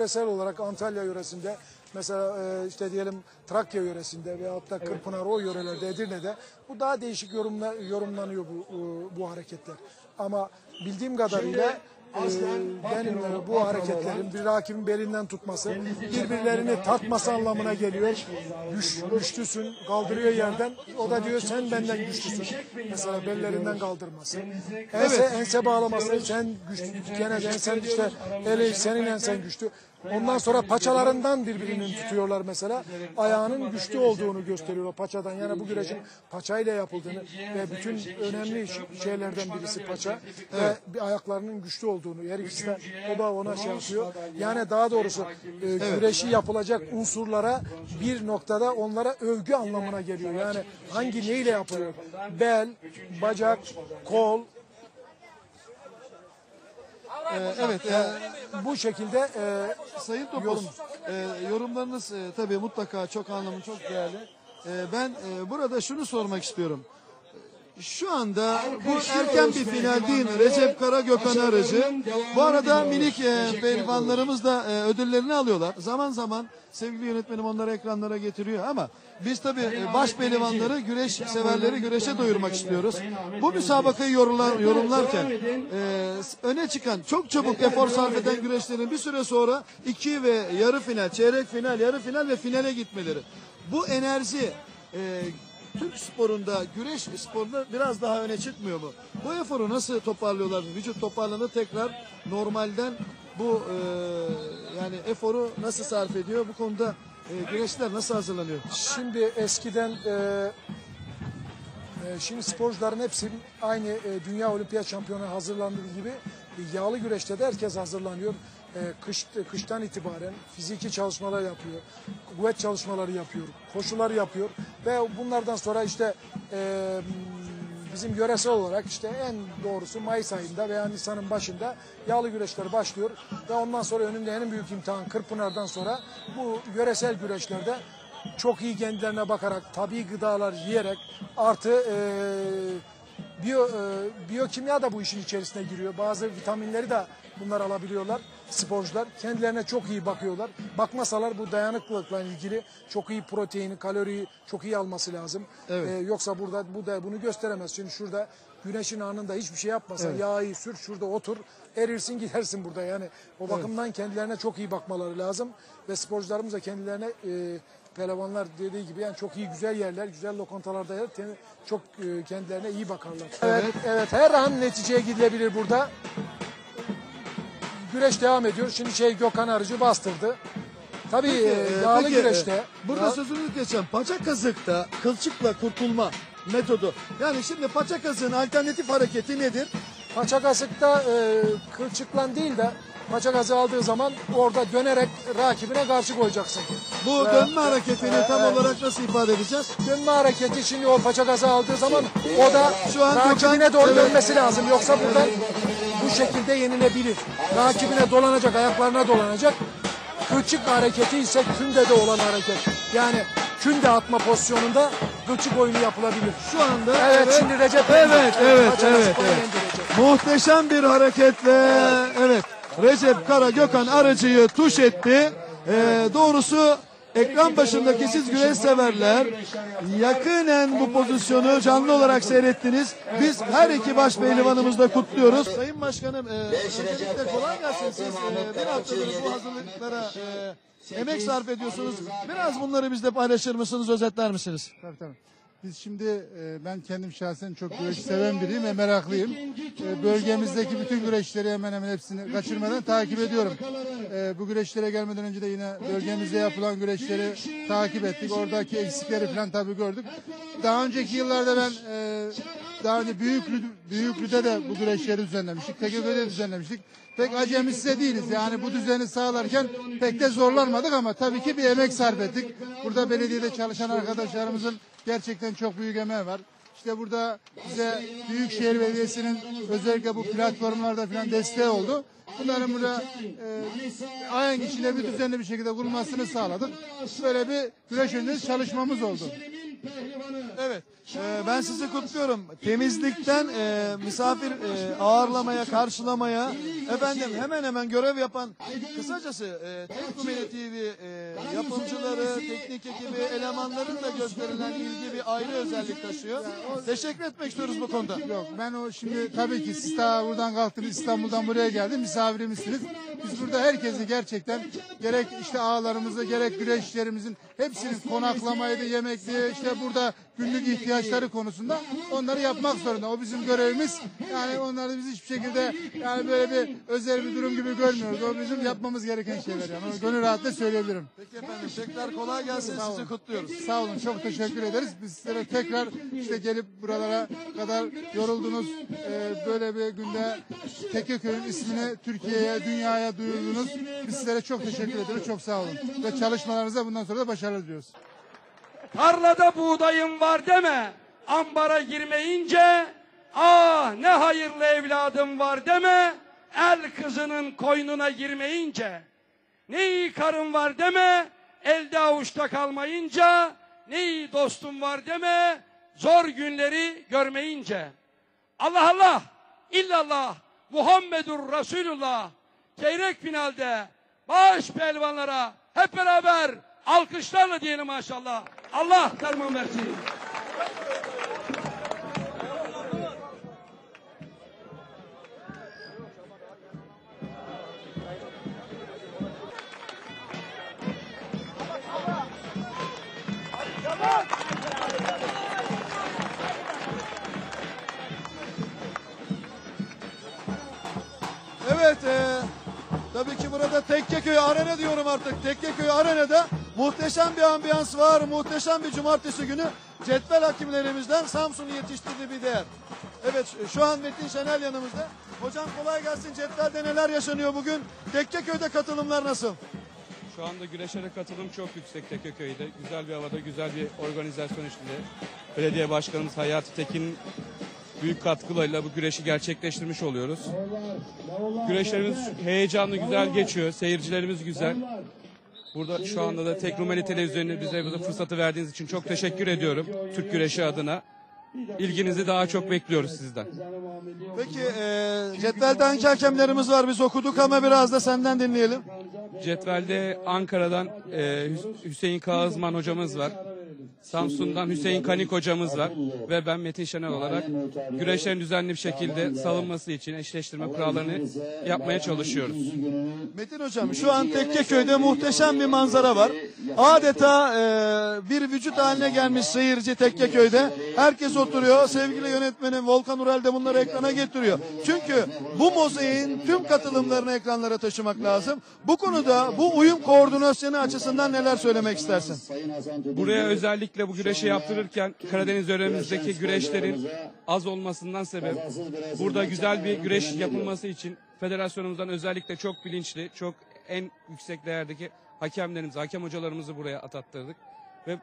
Yöresel olarak Antalya yöresinde mesela e, işte diyelim Trakya yöresinde veyahut da Kırpınar o yörelerde Edirne'de bu daha değişik yorumla, yorumlanıyor bu, bu hareketler. Ama bildiğim kadarıyla e, benim e, bu hareketlerin bir rakibin belinden tutması birbirlerini tartması anlamına geliyor. Güç, güçlüsün kaldırıyor yerden o da diyor sen benden güçlüsün. Mesela bellerinden kaldırması. Ense, ense bağlaması sen güçlü gene ensen işte eli senin ensen güçlü. Ondan sonra paçalarından birbirini tutuyorlar mesela. Ayağının güçlü olduğunu gösteriyorlar paçadan. Yani bu güreşin paçayla yapıldığını ve bütün önemli şeylerden birisi paça ve bir ayaklarının güçlü olduğunu. Her ikisi de o da ona şey yapıyor. Yani daha doğrusu e, güreşi yapılacak unsurlara bir noktada onlara övgü anlamına geliyor. Yani hangi neyle yapılıyor? Bel, bacak, kol, Ee, evet, e, bu şekilde e, Sayın Topuz, e, yorumlarınız e, tabii mutlaka çok anlamlı, çok değerli. E, ben e, burada şunu sormak istiyorum. Şu anda bu erken bir final değil mi? Recep Kara Gökhan Arıcı. Bu arada minik e, pehlivanlarımız da e, ödüllerini alıyorlar. Zaman zaman sevgili yönetmenim onları ekranlara getiriyor ama biz tabii e, baş pehlivanları, güreş severleri güreşe doyurmak istiyoruz. Bu müsabakayı yorumlar, yorumlarken e, öne çıkan çok çabuk efor sarf eden güreşlerin bir süre sonra iki ve yarı final, çeyrek final, yarı final ve finale gitmeleri. Bu enerji e, Türk sporunda, güreş sporunda biraz daha öne çıkmıyor mu? Bu eforu nasıl toparlıyorlar? Vücut toparlanır tekrar normalden bu e, yani eforu nasıl sarf ediyor? Bu konuda e, güreşler nasıl hazırlanıyor? Şimdi eskiden e, e, şimdi sporcuların hepsi aynı e, dünya olimpiyat şampiyonu hazırlandığı gibi e, yağlı güreşte de herkes hazırlanıyor. E, kış, kıştan itibaren fiziki çalışmalar yapıyor, kuvvet çalışmaları yapıyor, koşuları yapıyor ve bunlardan sonra işte e, bizim yöresel olarak işte en doğrusu Mayıs ayında veya Nisan'ın başında yağlı güreşler başlıyor ve ondan sonra önünde en büyük imtihan Kırpınar'dan sonra bu yöresel güreşlerde çok iyi kendilerine bakarak, tabii gıdalar yiyerek artı e, biyo, e, biyokimya da bu işin içerisine giriyor. Bazı vitaminleri de bunlar alabiliyorlar sporcular. Kendilerine çok iyi bakıyorlar. Bakmasalar bu dayanıklılıkla ilgili çok iyi proteini, kaloriyi çok iyi alması lazım. Evet. E, yoksa burada bu da bunu gösteremez. Şimdi şurada güneşin anında hiçbir şey yapmasa yağı sür şurada otur erirsin gidersin burada yani. O bakımdan kendilerine çok iyi bakmaları lazım ve sporcularımız da kendilerine e, pehlivanlar dediği gibi yani çok iyi güzel yerler, güzel lokantalarda yer, te- çok e, kendilerine iyi bakarlar. Evet, evet her an neticeye gidilebilir burada. Güreş devam ediyor. Şimdi şey Gökhan Arıcı bastırdı. Tabii e, Ee, yağlı peki, güreşte. e, Burada Ya- sözünü geçen paça kazıkta kılçıkla kurtulma metodu. Yani şimdi paça kazığın alternatif hareketi nedir? Paça kasıkta e, kılçıklan değil de paça gazı aldığı zaman orada dönerek rakibine karşı koyacaksın. Bu Ve- dönme hareketini e, tam evet. olarak nasıl ifade edeceğiz? Dönme hareketi şimdi o paça gazı aldığı zaman o da Şu an rakibine Gökhan- doğru evet. dönmesi lazım. Yoksa buradan bu şekilde yenilebilir. Rakibine dolanacak, ayaklarına dolanacak. Kılçık hareketi ise kündede olan hareket. Yani künde atma pozisyonunda kılçık oyunu yapılabilir. Şu anda Evet, şimdi Recep Evet, evet, evet, evet. Muhteşem bir hareketle evet. Recep Kara Gökhan Arıcı'yı tuş etti. Ee, doğrusu ekran başındaki siz güreş severler yakinen bu pozisyonu canlı olarak seyrettiniz. Biz her iki baş pehlivanımızla kutluyoruz. Sayın Başkanım e, öncelikle kolay gelsin. Siz e, bir haftadır bu hazırlıklara e, emek sarf ediyorsunuz. Biraz bunları bizle paylaşır mısınız, özetler misiniz? Tabii tabii. Biz şimdi e, ben kendim şahsen çok güreş seven biriyim ve meraklıyım. E, bölgemizdeki bütün güreşleri hemen hemen hepsini kaçırmadan takip ediyorum. E, bu güreşlere gelmeden önce de yine bölgemizde yapılan güreşleri takip ettik. Oradaki eksikleri falan tabii gördük. Daha önceki yıllarda ben e, daha önce Büyüklü, Büyüklü'de de bu güreşleri düzenlemiştik. TKG'de düzenlemiştik. Pek acemisi de değiliz. Yani bu düzeni sağlarken pek de zorlanmadık ama tabii ki bir emek sarf ettik. Burada belediyede çalışan arkadaşlarımızın gerçekten çok büyük emeği var. İşte burada bize Büyükşehir Belediyesi'nin özellikle bu platformlarda falan desteği oldu. Bunların burada e, ayın içinde bir düzenli bir şekilde kurulmasını sağladık. Böyle bir güreş öncesi çalışmamız oldu. Evet. e, ben sizi kutluyorum. Temizlikten e, misafir e, ağırlamaya, karşılamaya efendim hemen hemen görev yapan kısacası e, Teknomeli TV e, yapımcıları, teknik ekibi, elemanların da gösterilen ilgi bir ayrı özellik taşıyor. Teşekkür etmek istiyoruz bu konuda. Yok ben o şimdi tabii ki siz daha buradan kalktınız İstanbul'dan buraya geldiniz misafirimizsiniz. Biz burada herkesi gerçekten gerek işte ağalarımızı gerek güreşlerimizin hepsinin konaklamaydı, yemekti, işte burada günlük ihtiyaçları konusunda onları yapmak zorunda. O bizim görevimiz. Yani onları biz hiçbir şekilde yani böyle bir özel bir durum gibi görmüyoruz. O bizim yapmamız gereken şeyler yani. Onu gönül rahatlıkla söyleyebilirim. Peki efendim tekrar kolay gelsin. Sağ olun. Sizi kutluyoruz. Sağ olun çok teşekkür ederiz. Biz sizlere tekrar işte gelip buralara kadar yoruldunuz. Ee, böyle bir günde Tekeköy'ün ismini Türkiye'ye, dünyaya duyurdunuz. Biz sizlere çok teşekkür ederiz. Çok sağ olun. Ve çalışmalarınıza bundan sonra da başarılar diliyoruz. Tarlada buğdayım var deme. Ambara girmeyince ah ne hayırlı evladım var deme. El kızının koynuna girmeyince. Ne iyi karım var deme. Elde avuçta kalmayınca. Ne iyi dostum var deme. Zor günleri görmeyince. Allah Allah illallah Muhammedur Resulullah çeyrek finalde baş pelvanlara hep beraber alkışlarla diyelim maşallah. Allah derman versin. Evet, e, burada Tekkeköy Arena diyorum artık. Tekkeköy Arena'da muhteşem bir ambiyans var, muhteşem bir cumartesi günü. Cetvel hakimlerimizden Samsun'u yetiştirdiği bir değer. Evet, şu an Metin Şenel yanımızda. Hocam kolay gelsin. Cetvel'de neler yaşanıyor bugün? Tekkeköy'de katılımlar nasıl? Şu anda güreşlere katılım çok yüksek Tekeköy'de. Güzel bir havada, güzel bir organizasyon içinde. Belediye Başkanımız Hayati Tekin büyük katkılarıyla bu güreşi gerçekleştirmiş oluyoruz. Güreşlerimiz heyecanlı, güzel geçiyor. Seyircilerimiz güzel. Burada şu anda da Teknomeli Televizyonu bize bu fırsatı verdiğiniz için çok teşekkür ediyorum. Türk güreşi adına. İlginizi daha çok bekliyoruz sizden. Peki, e, Cetvel'de hangi hakemlerimiz var? Biz okuduk ama biraz da senden dinleyelim. Cetvelde Ankara'dan e, Hüs- Hüseyin Kağızman hocamız var. Samsun'dan Hüseyin Kanik hocamız var. Ve ben Metin Şenel olarak güreşlerin düzenli bir şekilde salınması için eşleştirme kurallarını yapmaya çalışıyoruz. Metin Hocam şu an Tekkeköy'de muhteşem bir manzara var. Adeta e, bir vücut haline gelmiş seyirci Tekkeköy'de. Herkes oturuyor. Sevgili yönetmenim Volkan Urel de bunları ekrana getiriyor. Çünkü bu mozaiğin tüm katılımlarını ekranlara taşımak lazım. Bu konuda bu uyum koordinasyonu açısından neler söylemek istersin? Buraya özellikle bu güreşi yaptırırken Karadeniz yöremizdeki güreşlerin az olmasından sebep burada güzel bir güreş yapılması için federasyonumuzdan özellikle çok bilinçli, çok en yüksek değerdeki hakemlerimizi, hakem hocalarımızı buraya atattırdık. Ve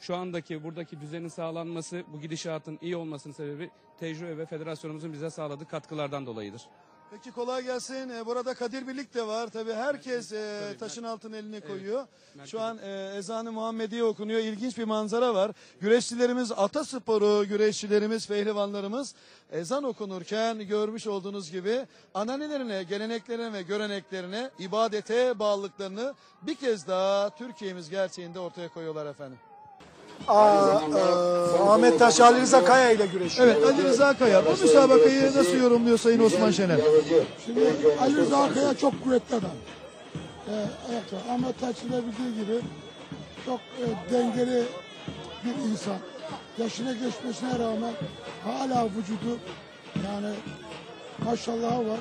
şu andaki buradaki düzenin sağlanması, bu gidişatın iyi olmasının sebebi tecrübe ve federasyonumuzun bize sağladığı katkılardan dolayıdır. Peki kolay gelsin. Ee, Burada Kadir Birlik de var. Tabii herkes e, taşın altına elini koyuyor. Şu an e, ezanı Muhammediye okunuyor. İlginç bir manzara var. Güreşçilerimiz atasporu, güreşçilerimiz, pehlivanlarımız ezan okunurken görmüş olduğunuz gibi ananelerine, geleneklerine ve göreneklerine, ibadete bağlılıklarını bir kez daha Türkiye'miz gerçeğinde ortaya koyuyorlar efendim. Aa, e, Ahmet Taş Ali Rıza Kaya ile güreşiyor. Evet Ali Rıza Kaya bu müsabakayı nasıl yorumluyor Sayın Osman Şener? Şimdi Ali Rıza Kaya çok kuvvetli adam. Ee, ayakta. Ahmet Taç'ın da bildiği gibi çok e, dengeli bir insan. Yaşına geçmesine rağmen hala vücudu yani maşallahı var.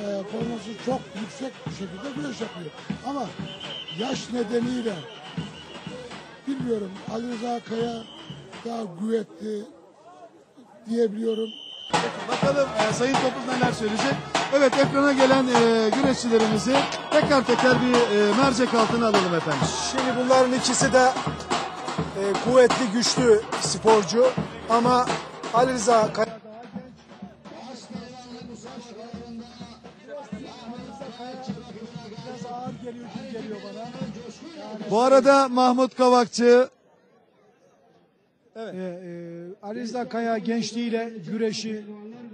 Ee, forması çok yüksek bir şekilde güreş yapıyor. Ama yaş nedeniyle bilmiyorum Ali Rıza Kaya daha kuvvetli diyebiliyorum. Bakalım e, Sayın Topuz neler söyleyecek. Evet ekrana gelen e, güreşçilerimizi tekrar tekrar bir e, mercek altına alalım efendim. Şimdi bunların ikisi de e, kuvvetli, güçlü sporcu ama Ali Rıza Kaya Bu arada Mahmut Kavakçı Evet. Ee, e, Ali Rıza Kaya gençliğiyle güreşi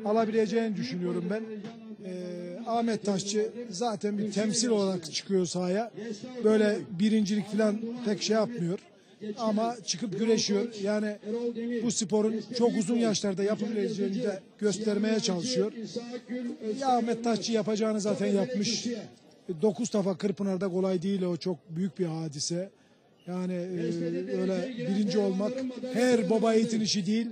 alabileceğini düşünüyorum ben. Ee, Ahmet Taşçı zaten bir temsil olarak çıkıyor sahaya. Böyle birincilik falan pek şey yapmıyor. Ama çıkıp güreşiyor. Yani bu sporun çok uzun yaşlarda yapabileceğini de göstermeye çalışıyor. Ya Ahmet Taşçı yapacağını zaten yapmış. 9 defa Kırpınar'da kolay değil o çok büyük bir hadise. Yani e, öyle birinci olmak her baba yiğitin işi değil.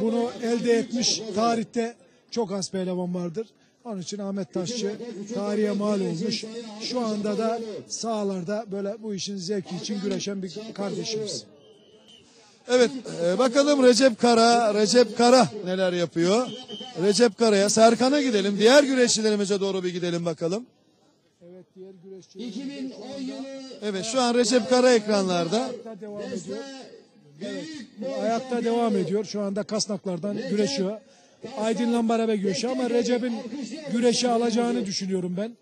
Bunu elde etmiş tarihte çok az pehlivan vardır. Onun için Ahmet Taşçı tarihe mal olmuş. Şu anda da sahalarda böyle bu işin zevki için güreşen bir kardeşimiz. Evet e, bakalım Recep Kara, Recep Kara neler yapıyor? Recep Kara'ya, Serkan'a gidelim. Diğer güreşçilerimize doğru bir gidelim bakalım. Evet diğer güreşçilerimiz Evet şu an Recep Kara ekranlarda. ayakta devam ediyor. Evet, ayakta devam ediyor. Şu anda kasnaklardan güreşiyor. Aydın'la beraber güreşiyor ama Recep'in güreşi alacağını düşünüyorum ben.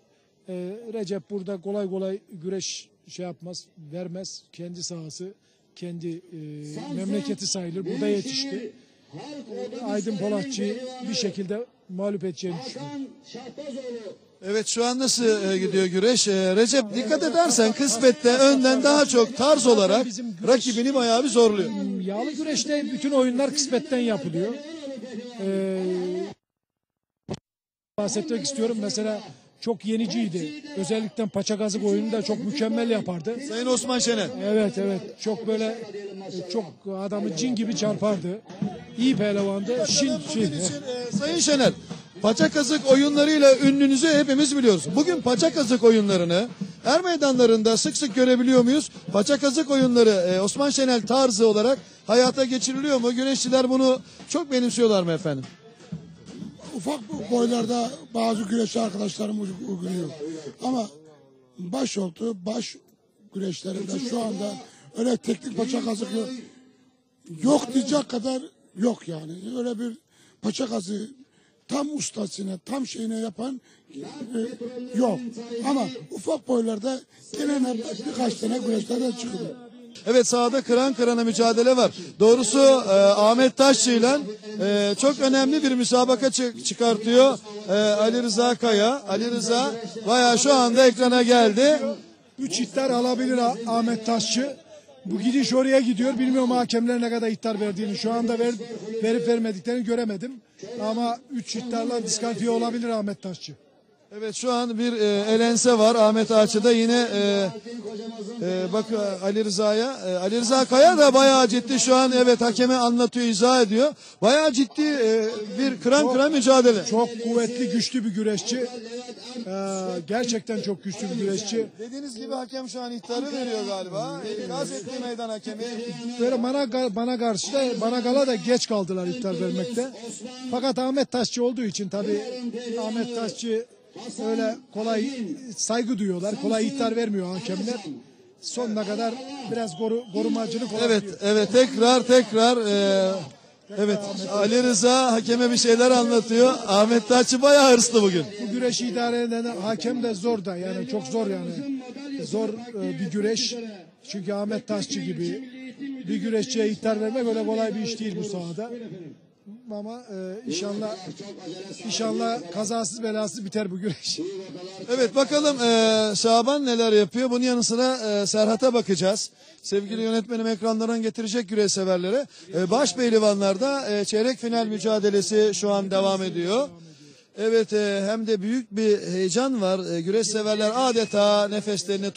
Ee, Recep burada kolay kolay güreş şey yapmaz, vermez. Kendi sahası, kendi e, memleketi sayılır. Burada yetişti. Aydın Polatçı'yı bir şekilde mağlup edeceğini düşünüyorum. Evet şu an nasıl e, gidiyor güreş? E, Recep dikkat edersen kısmette önden daha çok tarz olarak rakibini bayağı bir zorluyor. Yağlı güreşte bütün oyunlar kısmetten yapılıyor. Ee, bahsetmek istiyorum. Mesela çok yeniciydi. Özellikle paça kazık oyunu da çok mükemmel yapardı. Sayın Osman Şener. Evet evet çok böyle e, çok adamı cin gibi çarpardı. İyi pehlivandı. İçin e, Sayın Şener, paça kazık oyunlarıyla ünlünüzü hepimiz biliyoruz. Bugün paça kazık oyunlarını er meydanlarında sık sık görebiliyor muyuz? Paça kazık oyunları e, Osman Şener tarzı olarak hayata geçiriliyor mu? Güreşçiler bunu çok benimsiyorlar mı efendim? ufak boylarda bazı güreşçi arkadaşlarım uyguluyor. Ama başörtü, baş güreşlerinde şu anda öyle teknik paça kazık yok, yok diyecek kadar yok yani. Öyle bir paça kazığı tam ustasına, tam şeyine yapan e, yok. Ama ufak boylarda gene birkaç tane güreşlerden çıkıyor. Evet sahada kıran kırana mücadele var. Doğrusu e, Ahmet Taşçı ile e, çok önemli bir müsabaka çı- çıkartıyor e, Ali Rıza Kaya. Ali Rıza bayağı şu anda ekrana geldi. Üç hitler alabilir Ah- Ahmet Taşçı. Bu gidiş oraya gidiyor. Bilmiyorum hakemler ne kadar hitler verdiğini. Şu anda ver, verip vermediklerini göremedim. Ama üç hitlerle diskalifiye olabilir Ahmet Taşçı. Evet şu an bir e, elense var Ahmet Ağaç'ta yine e, e, bak e, Ali Rıza'ya e, Ali Rıza Kaya da bayağı ciddi şu an evet hakeme anlatıyor izah ediyor. Bayağı ciddi e, bir kıran kıran mücadele. Çok kuvvetli, güçlü bir güreşçi. Ee, gerçekten çok güçlü bir güreşçi. Dediğiniz gibi hakem şu an ihtarı veriyor galiba. İkaz etti meydan hakemi. Böyle bana bana karşı da bana gala da geç kaldılar iptal vermekte. Fakat Ahmet Taşçı olduğu için tabii Ahmet Taşçı öyle kolay saygı duyuyorlar. Kolay ihtar vermiyor hakemler. Sonuna kadar biraz koru, korumacılık olabiliyor. Evet evet tekrar tekrar e, evet Ali Rıza hakeme bir şeyler anlatıyor. Ahmet Taççı bayağı hırslı bugün. Bu güreşi idare eden hakem de zor da yani çok zor yani. Zor e, bir güreş. Çünkü Ahmet Taşçı gibi bir güreşçiye ihtar vermek öyle kolay bir iş değil bu sahada. Ama e, inşallah inşallah kazasız belasız biter bu güreş. Evet bakalım e, Şaban neler yapıyor. Bunun yanı sıra e, Serhat'a bakacağız. Sevgili yönetmenim ekranlardan getirecek güreş severlere. E, baş pehlivanlarda e, çeyrek final mücadelesi şu an devam ediyor. Evet e, hem de büyük bir heyecan var. E, güreş severler adeta nefeslerini